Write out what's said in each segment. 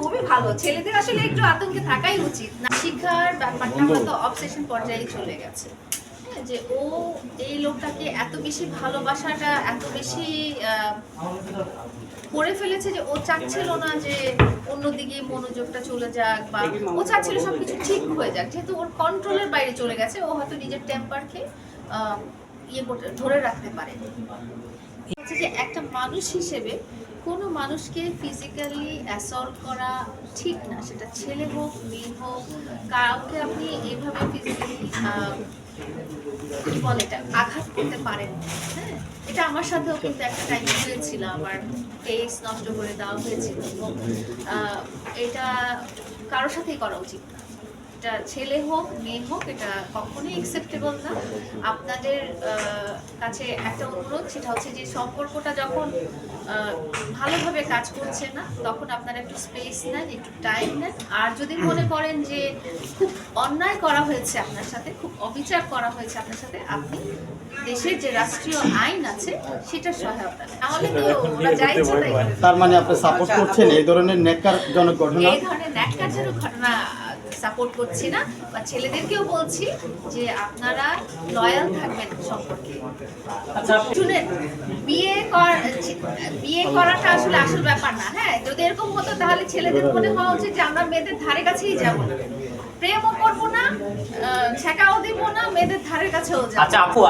খুবই ভালো। ছেলেদের আসলে একটু আতঙ্কে থাকাই উচিত। না শিক্ষার ব্যাপারটা হয়তো অবসেশন পর্যায়ে চলে গেছে। হ্যাঁ, যে ও এই লোকটাকে এত বেশি ভালোবাসাটা এত বেশি করে ফেলেছে যে ও চাচ্ছিল না যে অন্যদিকে মনোযোগটা চলে যাক বা ও চাচ্ছিল সবকিছু ঠিক হয়ে যাক। যেহেতু ওর কন্ট্রোলের বাইরে চলে গেছে ও হয়তো নিজের টেম্পারকে ইয়ে করতে ধরে রাখতে পারে হচ্ছে যে একটা মানুষ হিসেবে কোনো মানুষকে ফিজিক্যালি অ্যাসল্ট করা ঠিক না। সেটা ছেলে হোক, মেয়ে হোক, কাউকে আপনি এইভাবে ফিজিক্যালি কি বলে এটা, আঘাত করতে পারেন হ্যাঁ? এটা আমার সাথেও কিন্তু একটা টাইম হয়েছিল আমার ফেস নষ্ট করে দেওয়া হয়েছিল। এবং এটা কারোর সাথেই করা উচিত না। এটা ছেলে হোক মেয়ে হোক এটা কখনোই অ্যাকসেপ্টেবল না। আপনাদের কাছে একটা অনুরোধ সেটা হচ্ছে যে সম্পর্কটা যখন ভালোভাবে কাজ করছে না তখন আপনারা একটু স্পেস নেন একটু টাইম নেন। আর যদি মনে করেন যে খুব অন্যায় করা হয়েছে আপনার সাথে খুব অবিচার করা হয়েছে আপনার সাথে আপনি দেশের যে রাষ্ট্রীয় আইন আছে সেটা সহায়তা তাহলে তো ওরা যা ইচ্ছা তাই তার মানে আপনি সাপোর্ট করছেন এই ধরনের নেককারজনক ঘটনা? এই ধরনের ন্যাক্কারজনক ঘটনা সাপোর্ট করছি না বা ছেলেদেরকেও বলছি যে আপনারা লয়াল থাকবেন সম্পর্কে। শুনেন বিয়ে কর বিয়ে করাটা আসলে আসল ব্যাপার না হ্যাঁ? যদি এরকম হতো তাহলে ছেলেদের মনে হওয়া উচিত যে আমরা মেয়েদের ধারে কাছেই যাব। না প্রেমও করব না ছেঁকাও দিব না মেয়েদের ধারের কাছেও যাব। আচ্ছা আপু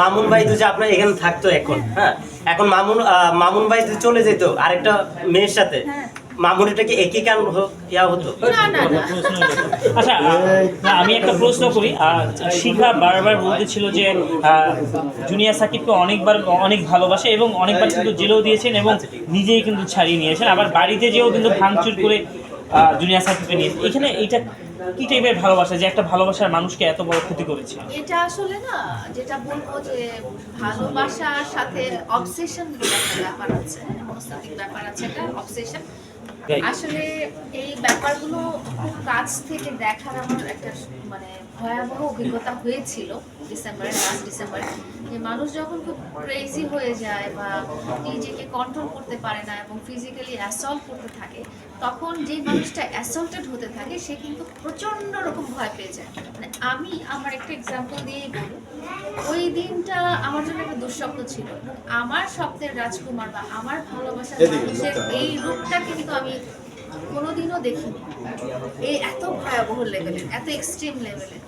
মামুন ভাই তো আপনার এখানে থাকতো এখন হ্যাঁ? এখন মামুন মামুন ভাই চলে যেত আরেকটা মেয়ের সাথে। হ্যাঁ। মামুন কি একই কারণ ইয়া হতো। না না না। আচ্ছা আমি একটা প্রশ্ন করি। শিখা বারবার বলতেছিল যে জুনিয়র সাকিবকে অনেকবার অনেক ভালোবাসে এবং অনেকবার কিন্তু জেলেও দিয়েছেন এবং নিজেই কিন্তু ছাড়িয়ে নিয়েছেন। আবার বাড়িতে যেও কিন্তু ভাঙচুর করে জুনিয়র সাকিবকে নিয়েছে এখানে এটা কি টাইপের ভালোবাসা যে একটা ভালোবাসার মানুষকে এত বড় ক্ষতি করেছে? এটা আসলে না যেটা বলব যে ভালোবাসার সাথে অবসেশন একটা ব্যাপার আছে। মনস্তাত্ত্বিক ব্যাপার আছে এটা অবসেশন. আসলে এই ব্যাপারগুলো খুব কাছ থেকে দেখার আমার একটা মানে ভয়াবহ অভিজ্ঞতা হয়েছিল ডিসেম্বরে লাস্ট ডিসেম্বরে। যে মানুষ যখন খুব ক্রেজি হয়ে যায় বা নিজেকে কন্ট্রোল করতে পারে না এবং ফিজিক্যালি অ্যাসল্ট করতে থাকে তখন যে মানুষটা অ্যাসল্টেড হতে থাকে সে কিন্তু প্রচণ্ড রকম ভয় পেয়ে যায়। মানে আমি আমার একটা এক্সাম্পল দিয়েই বলি ওই দিনটা আমার জন্য একটা দুঃস্বপ্ন ছিল। আমার স্বপ্নের রাজকুমার বা আমার ভালোবাসার মানুষের এই রূপটা কিন্তু আমি কোনোদিনও দেখিনি। এই এত ভয়াবহ লেভেলের এত এক্সট্রিম লেভেলের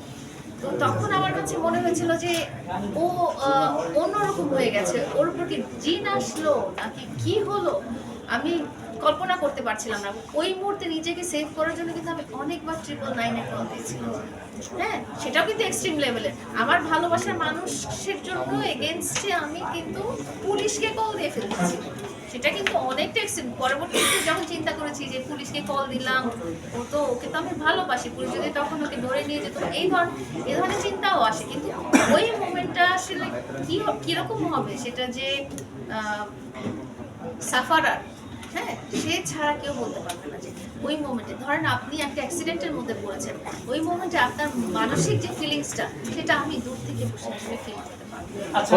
তো তখন আমার কাছে মনে হয়েছিল যে ও অন্যরকম হয়ে গেছে। ওর উপর কি জিন আসলো? নাকি কি হলো? আমি কল্পনা করতে পারছিলাম না। ওই মুহূর্তে নিজেকে সেভ করার জন্য কিন্তু আমি অনেকবার ট্রিপল নাইনে কল দিয়েছিলাম। হ্যাঁ সেটাও কিন্তু এক্সট্রিম লেভেলের আমার ভালোবাসার মানুষের জন্য এগেনস্টে আমি কিন্তু পুলিশকে কল দিয়ে ফেলেছি। সেটা কিন্তু অনেকটা পরবর্তীতে যখন চিন্তা করেছি যে পুলিশকে কল দিলাম, ও তো ওকে তো আমি ভালোবাসি, পুলিশ যদি তখন ওকে ধরে নিয়ে যেত, এই ধর এই ধরনের চিন্তাও আসে। কিন্তু ওই মোমেন্টটা আসলে কি, কীরকম হবে? সেটা যে সাফারার হ্যাঁ সে ছাড়া কেউ বলতে পারবে না যে ওই মোমেন্টে ধরেন আপনি একটা অ্যাক্সিডেন্টের মধ্যে পড়েছেন, ওই মোমেন্টে আপনার মানসিক যে ফিলিংসটা সেটা আমি দূর থেকে বসে ফিল করতে পারব। আচ্ছা।